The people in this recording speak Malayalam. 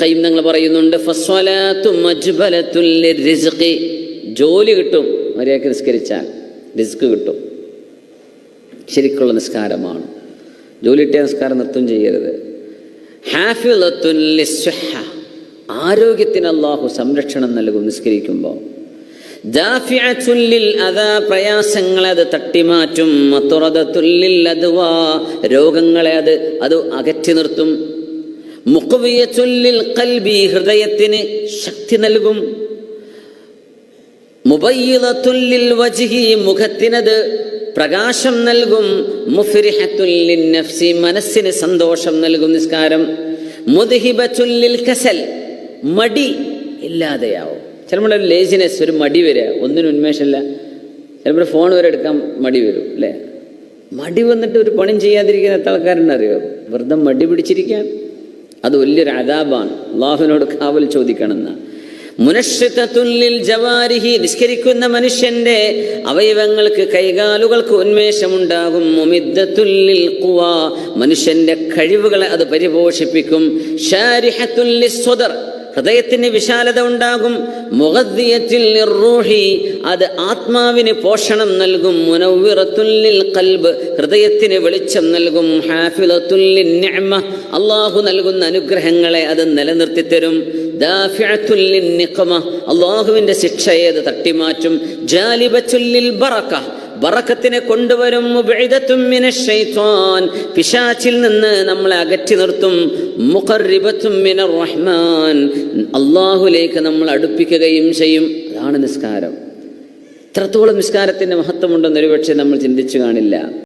കയ്യും നിങ്ങൾ പറയുന്നുണ്ട്. ജോലി കിട്ടും മര്യാദയ്ക്ക് നിസ്കരിച്ചാൽ റിസ്ക് കിട്ടും. ശരിക്കുള്ള നിസ്കാരമാണ്. ജോലി കിട്ടിയ നിസ്കാരം നൃത്തം ചെയ്യരുത്. ആരോഗ്യത്തിന് അള്ളാഹു സംരക്ഷണം നൽകും നിസ്കരിക്കുമ്പോൾ. പ്രയാസങ്ങളെ അത് തട്ടിമാറ്റും. രോഗങ്ങളെ അത് അത് അകറ്റി നിർത്തും. മുഖവിയത്തുല്ലിൽ കൽബി ഹൃദയത്തിന് ശക്തി നൽകും. മുബയ്യിദത്തുല്ലിൽ വജിഹി മുഖത്തിനത് പ്രകാശം നൽകും. മുഫിരിഹത്തുല്ലിൻ നഫ്സി മനസ്സിന് സന്തോഷം നൽകും നിസ്കാരം. മുദ്ഹിബത്തുല്ലിൽ കസൽ മടി ഇല്ലാതെയാവും. ചിലപ്പോൾ ഒരു ലേസിനെസ് ഒരു മടി വരിക. ഒന്നിനും ഉന്മേഷമില്ല. ചിലപ്പോൾ ഫോൺ വരെ എടുക്കാൻ മടി വരും അല്ലേ? മടി വന്നിട്ട് ഒരു പണിയും ചെയ്യാതിരിക്കുന്ന എത്ര ആൾക്കാരുണ്ടറിയോ വെറുതെ മടി പിടിച്ചിരിക്കാൻ. അത് വലിയൊരു അതാബാണ് അള്ളാഹുവിനോട് കാവൽ ചോദിക്കണമെന്ന്. മുനശ്രിതത്തുല്ലിൽ ജവാരിഹി നിഷ്കരിക്കുന്ന മനുഷ്യന്റെ അവയവങ്ങൾക്ക് കൈകാലുകൾക്ക് ഉന്മേഷമുണ്ടാകും. മുമിദ്ദത്തുല്ലിൽ കുവ മനുഷ്യന്റെ കഴിവുകളെ അത് പരിപോഷിപ്പിക്കും. ഷാരിഹത്തുല്ലി സ്വദർ ഹൃദയത്തിന് വിശാലത ഉണ്ടാകും. മുഖദ്ദിയത്തിൽ നിർറൂഹി അത് ആത്മാവിന് പോഷണം നൽകും. മുനവ്വിറത്തുല്ലിൽ കൽബ് ഹൃദയത്തിന് വെളിച്ചം നൽകും. ഹാഫിലത്തുല്ലിൻ അള്ളാഹു നൽകുന്ന അനുഗ്രഹങ്ങളെ അത് നിലനിർത്തി തരും ദാഫിഅത്തുല്ലിൻ നിഖമ അള്ളാഹുവിന്റെ ശിക്ഷയെ അത് തട്ടിമാറ്റും. ജാലിബത്തുല്ലിൽ ബറക ബറക്കത്തിനെ കൊണ്ടുവരും. പിശാച്ചിൽ നിന്ന് നമ്മളെ അകറ്റി നിർത്തും. റഹ്മാൻ. അള്ളാഹുലേക്ക് നമ്മൾ അടുപ്പിക്കുകയും ചെയ്യും. അതാണ് നിസ്കാരം. ഇത്രത്തോളം നിസ്കാരത്തിന്റെ മഹത്വമുണ്ടെന്ന് ഒരുപക്ഷെ നമ്മൾ ചിന്തിച്ചു കാണില്ല.